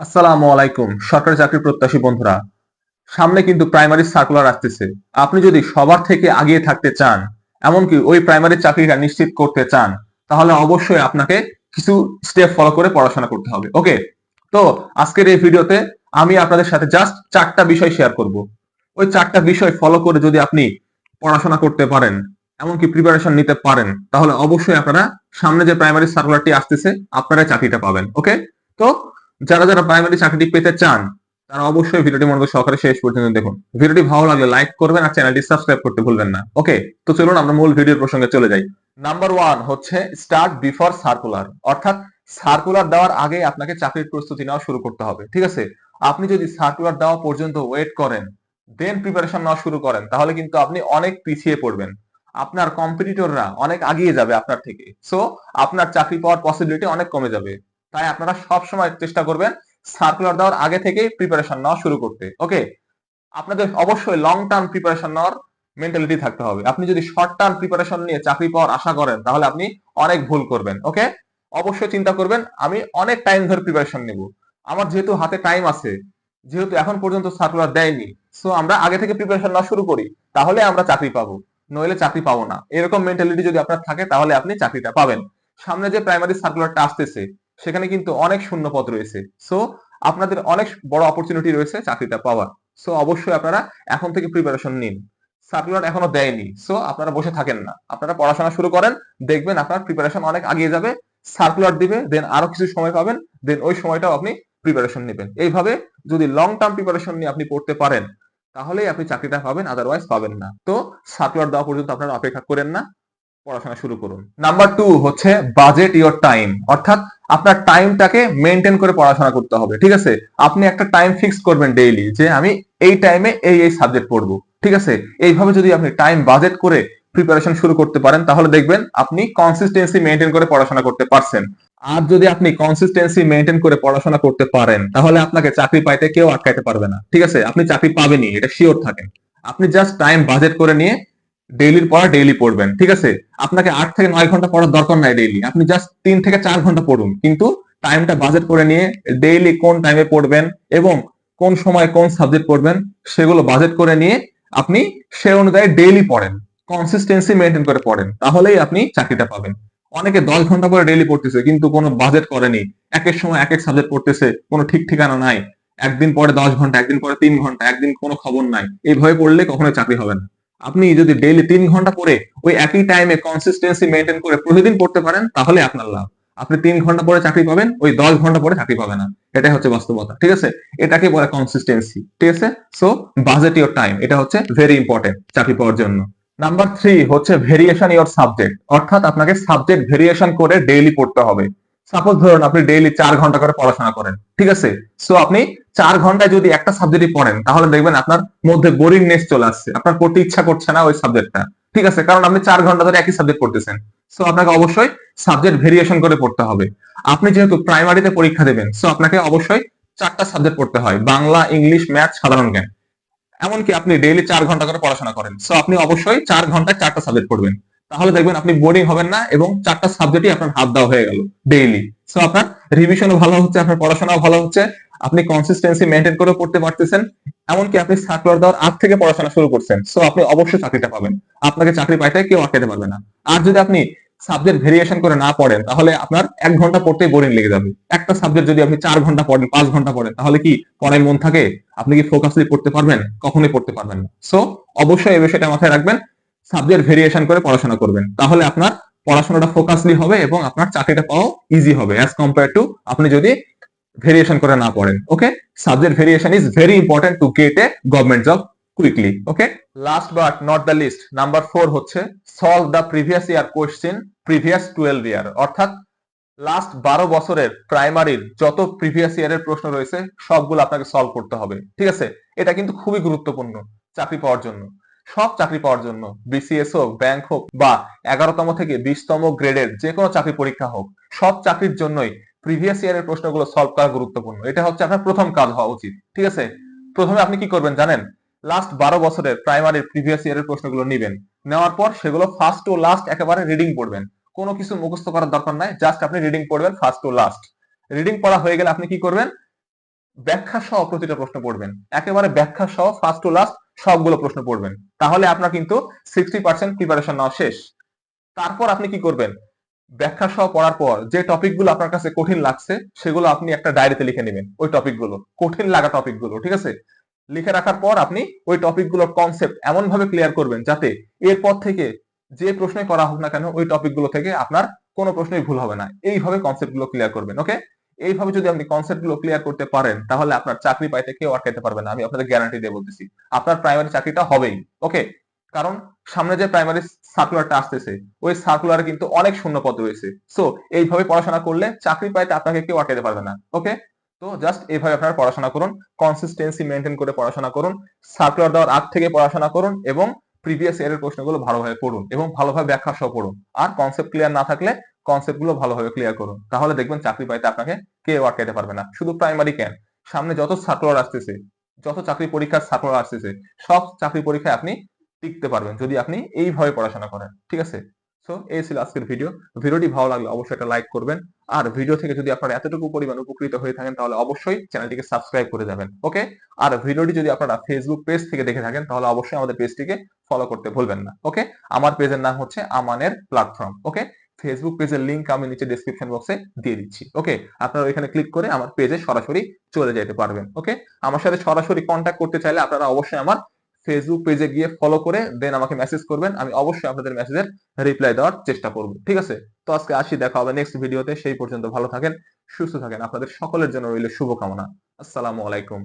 আসসালামু আলাইকুম, সরকারি চাকরি প্রত্যাশী বন্ধুরা। সামনে কিন্তু প্রাইমারি সার্কুলার আসতেছে। আপনি যদি সবার থেকে আগিয়ে থাকতে চান, এমনকি ওই প্রাইমারি চাকরিটা নিশ্চিত করতে চান, তাহলে অবশ্যই আপনাকে কিছু স্টেপ ফলো করে পড়াশোনা করতে হবে ওকে তো আজকের এই ভিডিওতে আমি আপনাদের সাথে জাস্ট চারটা বিষয় শেয়ার করব। ওই চারটা বিষয় ফলো করে যদি আপনি পড়াশোনা করতে পারেন, এমনকি প্রিপারেশন নিতে পারেন, তাহলে অবশ্যই আপনারা সামনে যে প্রাইমারি সার্কুলারটি আসতেছে আপনারা চাকরিটা পাবেন ওকে তো যারা যারা প্রাইমারি চাকরিটি পেতে চান, তারা অবশ্যই ভিডিওটি মনোযোগ সহকারে শেষ পর্যন্ত দেখুন। ভিডিওটি ভালো লাগলে লাইক করবেন আর চ্যানেলটি সাবস্ক্রাইব করতে ভুলবেন না। ওকে তো চলুন আমরা মূল ভিডিওর প্রসঙ্গে চলে যাই। নাম্বার ওয়ান হচ্ছে স্টার্ট বিফোর সার্কুলার অর্থাৎ সার্কুলার দেওয়ার আগে আপনাকে চাকরির প্রস্তুতি নেওয়া শুরু করতে হবে, ঠিক আছে? আপনি যদি সার্কুলার দেওয়া পর্যন্ত ওয়েট করেন দেন প্রিপারেশন নেওয়া শুরু করেন, তাহলে কিন্তু আপনি অনেক পিছিয়ে পড়বেন। আপনার কম্পিটিটররা অনেক আগিয়ে যাবে আপনার থেকে। সো আপনার চাকরি পাওয়ার পসিবিলিটি অনেক কমে যাবে। তাই আপনারা সব সময় চেষ্টা করবেন সার্কুলার দেওয়ার আগে থেকেই প্রিপারেশন নেওয়া শুরু করতে। ওকে আপনাদের অবশ্যই লং টার্ম প্রিপারেশন নেওয়ার মেন্টালিটি থাকতে হবে। আপনি যদি শর্ট টার্ম প্রিপারেশন নিয়ে চাকরি পাওয়ার আশা করেন, তাহলে আপনি অনেক ভুল করবেন। ওকে অবশ্যই চিন্তা করবেন, আমি অনেক টাইম ধরে প্রিপারেশন নেব। আমার যেহেতু হাতে টাইম আছে, যেহেতু এখন পর্যন্ত সার্কুলার দেয়নি সো আমরা আগে থেকে প্রিপারেশন নেওয়া শুরু করি, তাহলে আমরা চাকরি পাবো। নইলে চাকরি পাবো না। এরকম মেন্টালিটি যদি আপনার থাকে, তাহলে আপনি চাকরিটা পাবেন। সামনে যে প্রাইমারি সার্কুলারটা আসতেছে সেখানে কিন্তু অনেক শূন্য পদ রয়েছে। সো আপনাদের অনেক বড় অপরচুনিটি রয়েছে চাকরিটা পাওয়ার। সো অবশ্যই আপনারা এখন থেকে প্রিপারেশন নিন। সার্কুলার এখনও দেয়নি। সো আপনারা বসে থাকেন না। আপনারা পড়াশোনা শুরু করেন, দেখবেন আপনার প্রিপারেশন অনেক আগিয়ে যাবে, সার্কুলার দিবে দেন আরও কিছু সময় পাবেন দেন ওই সময়টাও আপনি প্রিপারেশন নেবেন। এইভাবে যদি লং টার্ম প্রিপারেশন নিয়ে আপনি পড়তে পারেন, তাহলেই আপনি চাকরিটা পাবেন আদারওয়াইজ পাবেন না। তো, সার্কুলার দেওয়া পর্যন্ত আপনারা অপেক্ষা করেন না। পড়াশোনা শুরু করুন। নাম্বার টু হচ্ছে বাজেট ইওর টাইম অর্থাৎ আপনার টাইমটাকে মেনটেন করে পড়াশোনা করতে হবে, ঠিক আছে? আপনি একটা টাইম ফিক্স করবেন ডেইলি যে আমি এই টাইমে এই এই সাবজেক্ট পড়ব, ঠিক আছে? এইভাবে যদি আপনি টাইম বাজেট করে প্রিপারেশন শুরু করতে পারেন, তাহলে দেখবেন আপনি কনসিস্টেন্সি মেনটেন করে পড়াশোনা করতে পারছেন। আর যদি আপনি কনসিস্টেন্সি মেনটেন করে পড়াশোনা করতে পারেন, তাহলে আপনাকে চাকরি পাইতে কেউ আটকাইতে পারবে না, ঠিক আছে? আপনি চাকরি পাবেনই, এটা শিওর থাকেন। আপনি জাস্ট টাইম বাজেট করে নিয়ে ডেইলির পড়া ডেইলি পড়বেন, ঠিক আছে? আপনাকে আট থেকে নয় ঘণ্টা পড়ার দরকার নাই ডেইলি আপনি জাস্ট তিন থেকে চার ঘণ্টা পড়ুন, কিন্তু টাইমটা বাজেট করে নিয়ে ডেইলি কোন টাইমে পড়বেন এবং কোন সময় কোন সাবজেক্ট পড়বেন, সেগুলো বাজেট করে নিয়ে আপনি সে অনুযায়ী ডেইলি পড়েন কনসিস্টেন্সি মেনটেন করে পড়েন, তাহলেই আপনি চাকরিটা পাবেন। অনেকে দশ ঘণ্টা করে ডেইলি পড়তেছে, কিন্তু কোনো বাজেট করেনি, একের সময় এক এক সাবজেক্ট পড়তেছে, কোনো ঠিক ঠিকানা নাই, একদিন পরে দশ ঘণ্টা, একদিন পরে তিন ঘণ্টা, একদিন কোনো খবর নাই, এইভাবে পড়লে কখনোই চাকরি হবে না। আপনি যদি ডেইলি তিন ঘণ্টা পরে ওই একই টাইমে কনসিস্টেন্সি মেনটেন করে প্রতিদিন পড়তে পারেন, তাহলে আপনার লাভ। আপনি তিন ঘণ্টা পরে চাকরি পাবেন, ওই দশ ঘণ্টা পরে চাকরি পাবেন না। এটাই হচ্ছে বাস্তবতা, ঠিক আছে? এটাকে বলে কনসিস্টেন্সি ঠিক আছে? সো বাজেট ইওর টাইম এটা হচ্ছে ভেরি ইম্পর্টেন্ট চাকরি পাওয়ার জন্য। নাম্বার থ্রি হচ্ছে ভেরিয়েশন ইওর সাবজেক্ট অর্থাৎ আপনাকে সাবজেক্ট ভেরিয়েশন করে ডেইলি পড়তে হবে। সাপোজ ধরুন আপনি ডেইলি চার ঘণ্টা করে পড়াশোনা করেন, ঠিক আছে? সো আপনি চার ঘন্টায় যদি একটা সাবজেক্টই পড়েন, তাহলে দেখবেন আপনার মধ্যে বোরিংনেস চলে আসছে। আপনার পড়তে ইচ্ছা করছে না ওই সাবজেক্টটা ঠিক আছে? কারণ আপনি চার ঘণ্টা ধরে একই সাবজেক্ট পড়তেছেন। সো আপনাকে অবশ্যই সাবজেক্ট ভেরিয়েশন করে পড়তে হবে। আপনি যেহেতু প্রাইমারিতে পরীক্ষা দেবেন সো আপনাকে অবশ্যই চারটা সাবজেক্ট পড়তে হয়। বাংলা, ইংলিশ ম্যাথ সাধারণ জ্ঞান। এমনকি আপনি ডেইলি চার ঘণ্টা করে পড়াশোনা করেন সো আপনি অবশ্যই চার ঘন্টায় চারটা সাবজেক্ট পড়বেন। তাহলে দেখবেন আপনি বোরিং হবেন না এবং চারটা সাবজেক্টই আপনার হাত দেওয়া হয়ে গেল ডেইলি সো আপনার রিভিশনও ভালো হচ্ছে, আপনার পড়াশোনাও ভালো হচ্ছে, আপনি কনসিস্টেন্সি মেনটেন করে পড়তে পারতেছেন, এমনকি আপনি সার্কুলার দেওয়ার আগ থেকে পড়াশোনা শুরু করছেন। সো আপনি অবশ্যই চাকরিটা পাবেন। আপনাকে চাকরি পাইতে কেউ আটকাতে পারবে না। আর যদি আপনি সাবজেক্ট ভেরিয়েশন করে না পড়েন, তাহলে আপনার এক ঘণ্টা পড়তেই বোরিং লেগে যাবে। একটা সাবজেক্ট যদি আপনি চার ঘণ্টা পড়েন, পাঁচ ঘণ্টা পড়েন, তাহলে কি পড়ায় মন থাকে? আপনি কি ফোকাসলি পড়তে পারবেন? কখনোই পড়তে পারবেন না। সো অবশ্যই এই বিষয়টা মাথায় রাখবেন। সাবজেক্ট ভেরিয়েশন করে পড়াশোনা করবেন। তাহলে আপনার পড়াশোনাটা ফোকাসলি হবে এবং আপনার চাকরিটা পাওয়া ইজি হবে অ্যাজ কম্পেয়ার টু আপনি যদি ভেরিয়েশন করে না পড়েন okay subject variation is very important to get a government job quickly okay last but not the least number four হচ্ছে solve the previous year question previous twelve year অর্থাৎ last বারো বছরের প্রাইমারির যত প্রিভিয়াস ইয়ারের প্রশ্ন রয়েছে, সবগুলো আপনাকে সলভ করতে হবে, ঠিক আছে? এটা কিন্তু খুবই গুরুত্বপূর্ণ চাকরি পাওয়ার জন্য। সব চাকরি পাওয়ার জন্য বিসিএস হোক ব্যাংক হোক বা এগারোতম থেকে বিশতম গ্রেডের যে কোনো চাকরি পরীক্ষা হোক, সব চাকরির জন্যই প্রিভিয়াস ইয়ারের প্রশ্নগুলো সলভ করা গুরুত্বপূর্ণ। এটা হচ্ছে আপনার প্রথম কাজ হওয়া উচিত, ঠিক আছে? প্রথমে আপনি কি করবেন জানেন? লাস্ট বারো বছরের প্রাইমারি প্রিভিয়াস ইয়ারের প্রশ্নগুলো নিবেন। নেওয়ার পর সেগুলো ফার্স্ট টু লাস্ট একেবারে রিডিং পড়বেন। কোনো কিছু মুখস্থ করার দরকার নাই জাস্ট আপনি রিডিং পড়বেন ফার্স্ট টু লাস্ট রিডিং পড়া হয়ে গেলে আপনি কি করবেন? ব্যাখ্যা সহ প্রতিটা প্রশ্ন পড়বেন। একেবারে ব্যাখ্যা সহ ফার্স্ট টু লাস্ট সবগুলো প্রশ্ন পড়বেন। তাহলে আপনার কিন্তু সিক্সটি পার্সেন্ট প্রিপারেশন নেওয়া শেষ। তারপর আপনি কি করবেন? ব্যাখ্যা সহ পড়ার পর যে টপিকগুলো আপনার কাছে কঠিন লাগছে, সেগুলো আপনি একটা ডায়েরিতে লিখে নেবেন, ওই টপিকগুলো। কঠিন লাগা টপিকগুলো, ঠিক আছে? লিখে রাখার পর আপনি ওই টপিকগুলোর কনসেপ্ট এমন ভাবে ক্লিয়ার করবেন যাতে এরপর থেকে যে প্রশ্নই করা হোক না কেন, ওই টপিকগুলো থেকে আপনার কোনো প্রশ্নই ভুল হবে না। এইভাবে কনসেপ্টগুলো ক্লিয়ার করবেন ওকে এইভাবে যদি আপনি কনসেপ্টগুলো ক্লিয়ার করতে পারেন, তাহলে আপনার চাকরি পাইতে কেউ আটকাতে পারবে না। আমি আপনাদের গ্যারান্টি দিয়ে বলতেছি। আপনার প্রাইমারি চাকরিটা হবেই ওকে কারণ সামনে যে প্রাইমারি সার্কুলারটা আসতেছে, ওই সার্কুলারে কিন্তু অনেক শূন্যপদ রয়েছে। সো এইভাবে পড়াশোনা করলে চাকরি পাইতে আপনাকে কেউ আটকাতে পারবে না ওকে তো জাস্ট এইভাবে আপনারা পড়াশোনা করুন কনসিস্টেন্সি মেনটেন করে পড়াশোনা করুন সার্কুলার দেওয়ার আগ থেকে পড়াশোনা করুন এবং প্রিভিয়াস ইয়ারের প্রশ্নগুলো ভালোভাবে পড়ুন এবং ভালোভাবে ব্যাখ্যা সহ পড়ুন। আর কনসেপ্ট ক্লিয়ার না থাকলে কনসেপ্টগুলো ভালোভাবে ক্লিয়ার করুন। তাহলে দেখবেন চাকরি পাইতে আপনাকে কেউ আটকাতে পারবে না। শুধু প্রাইমারি ক্যান সামনে যত সার্কুলার আসতেছে, যত চাকরি পরীক্ষার সার্কুলার আসতেছে, সব চাকরি পরীক্ষায় আপনি টিকতে পারবেন যদি আপনি এইভাবে পড়াশোনা করেন, ঠিক আছে? সো এই ছিল আজকের ভিডিও ভিডিওটি ভালো লাগলে অবশ্যই একটা লাইক করবেন। আর ভিডিও থেকে যদি আপনারা এতটুকু পরিমাণ উপকৃত হয়ে থাকেন, তাহলে অবশ্যই চ্যানেলটিকে সাবস্ক্রাইব করে যাবেন ওকে আর ভিডিওটি যদি আপনারা ফেসবুক পেজ থেকে দেখে থাকেন, তাহলে অবশ্যই আমাদের পেজটিকে ফলো করতে ভুলবেন না ওকে আমার পেজের নাম হচ্ছে আমানের প্ল্যাটফর্ম ওকে ফেসবুক পেজের লিঙ্ক আমি নিচে ডেসক্রিপশন বক্সে দিয়ে দিচ্ছি ওকে আপনারা ওইখানে ক্লিক করে আমার পেজে সরাসরি চলে যেতে পারবেন ওকে আমার সাথে সরাসরি কন্ট্যাক্ট করতে চাইলে আপনারা অবশ্যই আমার ফেসবুক পেজে গিয়ে ফলো করে দেন আমাকে মেসেজ করবেন, আমি অবশ্যই আপনাদের মেসেজের রিপ্লাই দেওয়ার চেষ্টা করব, ঠিক আছে? তো আজকে আসি, দেখা হবে নেক্সট ভিডিওতে সেই পর্যন্ত ভালো থাকেন, সুস্থ থাকেন, আপনাদের সকলের জন্য রইল শুভকামনা, আসসালামু আলাইকুম।